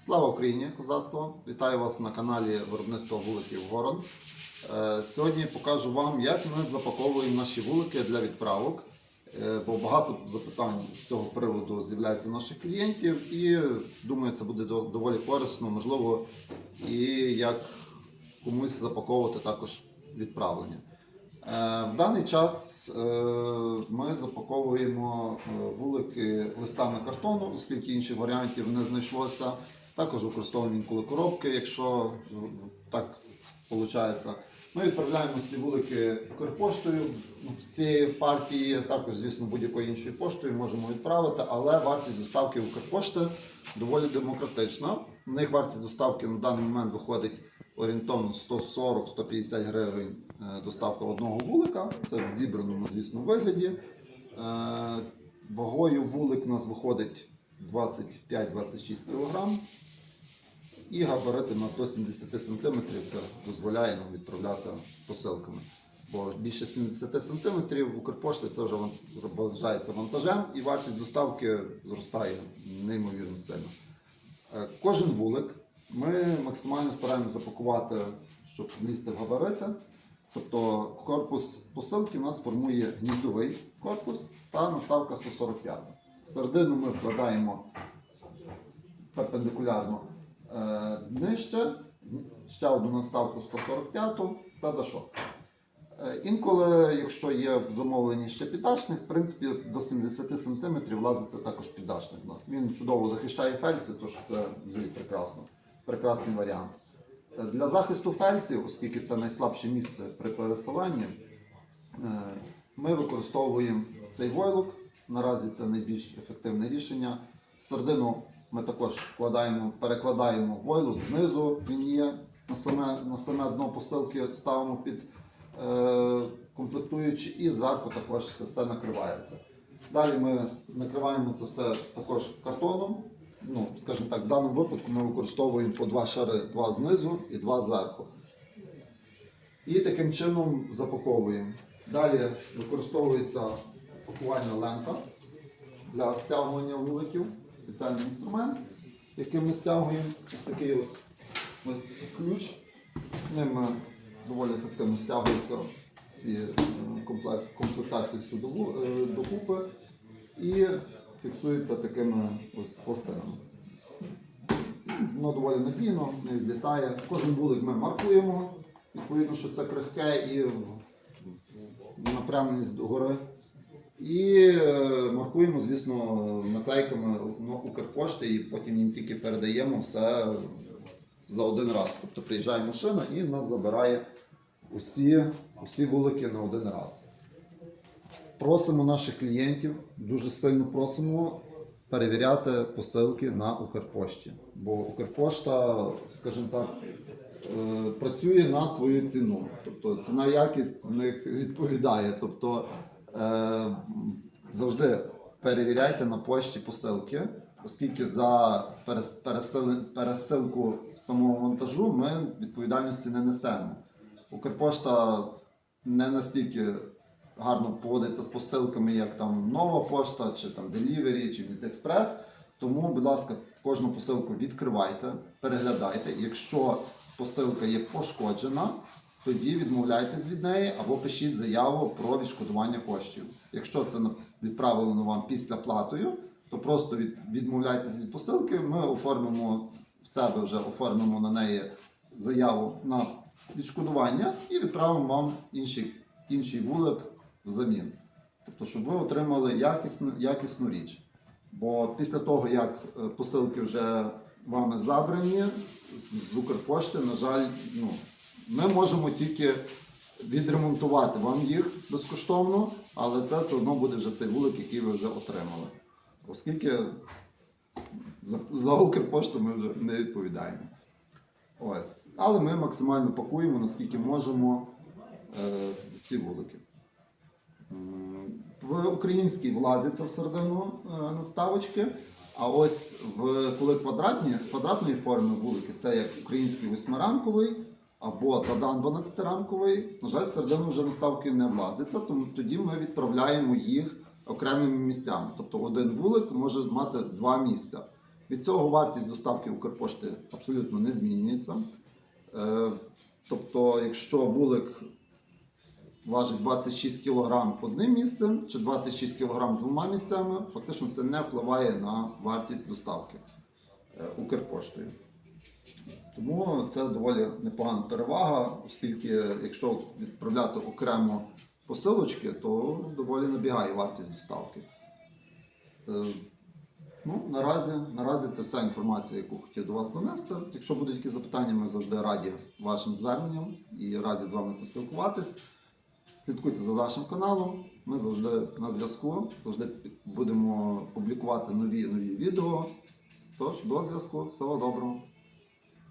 Слава Україні, козацтво! Вітаю вас на каналі Виробництва вуликів Город. Е, Сьогодні покажу вам, як ми запаковуємо наші вулики для відправок. Е, Бо багато запитань з цього приводу з'являється наших клієнтів, і думаю, це буде доволі корисно, можливо, і як комусь запаковувати також відправлення. Е, В даний час ми запаковуємо вулики листами картону, оскільки інших варіантів не знайшлося. Також використовуємо інколи коробки, якщо е, так виходить. Ми відправляємо ці вулики Укрпоштою. Ну, З цієї партії, також, звісно, будь-якою іншою поштою можемо відправити, але вартість доставки Укрпошти доволі демократична. У них вартість доставки на даний момент виходить орієнтовно 140-150 гривень е, доставка одного вулика. Це в зібраному, звісно, вигляді. Е, Вагою вулик у нас виходить 25-26 кг. І габарити у нас до 70 см це дозволяє нам відправляти посилками. Бо більше 70 см Укрпошти це вже вважається вантажем, і вартість доставки зростає неймовірно сильно. Е, Кожен вулик ми максимально стараємося запакувати, щоб влізти в габарити. Тобто корпус посилки у нас формує гніздовий корпус та наставка 145. Середину ми вкладаємо перпендикулярно нижче, ще одну наставку 145 та дашок. Е, Інколи, якщо є в замовленні ще піддашник, в принципі, до 70 см влазиться також піддашник у нас. Він чудово захищає фельдси, тож це взагалі прекрасно. Прекрасний варіант. Е, Для захисту фельдсів, оскільки це найслабше місце при переселенні, е, ми використовуємо цей войлок. Наразі це найбільш ефективне рішення. Середину ми також вкладаємо, перекладаємо войлок знизу, він є на саме, на саме дно посилки, ставимо під е, комплектуючі і зверху також це все накривається. Далі ми накриваємо це все також картоном. Ну, скажімо так, в даному випадку ми використовуємо по два шари, два знизу і два зверху. І таким чином запаковуємо. Далі використовується пакувальна лента для стягування вуликів, спеціальний інструмент, яким ми стягуємо ось такий от ключ. Ним е, доволі ефективно стягуються всі е, комплектації всю е, докупи і фіксується такими ось пластинами. Воно доволі надійно, не відлітає. Кожен вулик ми маркуємо. Відповідно, що це крихке і напрямленість догори. І е, маркуємо, звісно, наклейками ну, Укрпошти і потім їм тільки передаємо все за один раз. Тобто приїжджає машина і нас забирає усі, усі вулики на один раз. Просимо наших клієнтів, дуже сильно просимо перевіряти посилки на Укрпошті. Бо Укрпошта, скажімо так, е, працює на свою ціну. Тобто ціна якість в них відповідає. Тобто завжди перевіряйте на пошті посилки, оскільки за перес- пересилку самого вантажу ми відповідальності не несемо. Укрпошта не настільки гарно поводиться з посилками, як там нова пошта, чи там Delivery, чи Відекспрес. Тому, будь ласка, кожну посилку відкривайте, переглядайте. Якщо посилка є пошкоджена, тоді відмовляйтесь від неї або пишіть заяву про відшкодування коштів. Якщо це відправлено вам після платою, то просто від, відмовляйтесь від посилки. Ми оформимо в себе вже оформимо на неї заяву на відшкодування і відправимо вам інший, інший вулик взамін. Тобто, щоб ви отримали якісну, якісну річ. Бо після того, як е, посилки вже вами забрані з Укрпошти, на жаль, ну, ми можемо тільки відремонтувати вам їх безкоштовно, але це все одно буде вже цей вулик, який ви вже отримали. Оскільки за, за Укрпошту ми вже не відповідаємо. Ось. Але ми максимально пакуємо, наскільки можемо е, ці вулики. В українській влазяться всередину е, надставочки, а ось в коли квадратні, квадратної форми вулики, це як український восьмирамковий або Тадан 12-рамковий, на жаль, всередину вже наставки не влазяться, тому тоді ми відправляємо їх окремими місцями. Тобто один вулик може мати два місця. Від цього вартість доставки Укрпошти абсолютно не змінюється. Е, Тобто, якщо вулик важить 26 кг одним місцем чи 26 кг двома місцями, фактично це не впливає на вартість доставки е, Укрпоштою. Тому це доволі непогана перевага, оскільки якщо відправляти окремо посилочки, то доволі набігає вартість доставки. Е, Ну, наразі, наразі це вся інформація, яку хотів до вас донести. Якщо будуть якісь запитання, ми завжди раді вашим зверненням і раді з вами поспілкуватись. Слідкуйте за нашим каналом. Ми завжди на зв'язку, завжди будемо публікувати нові нові відео. Тож, до зв'язку, всього доброго.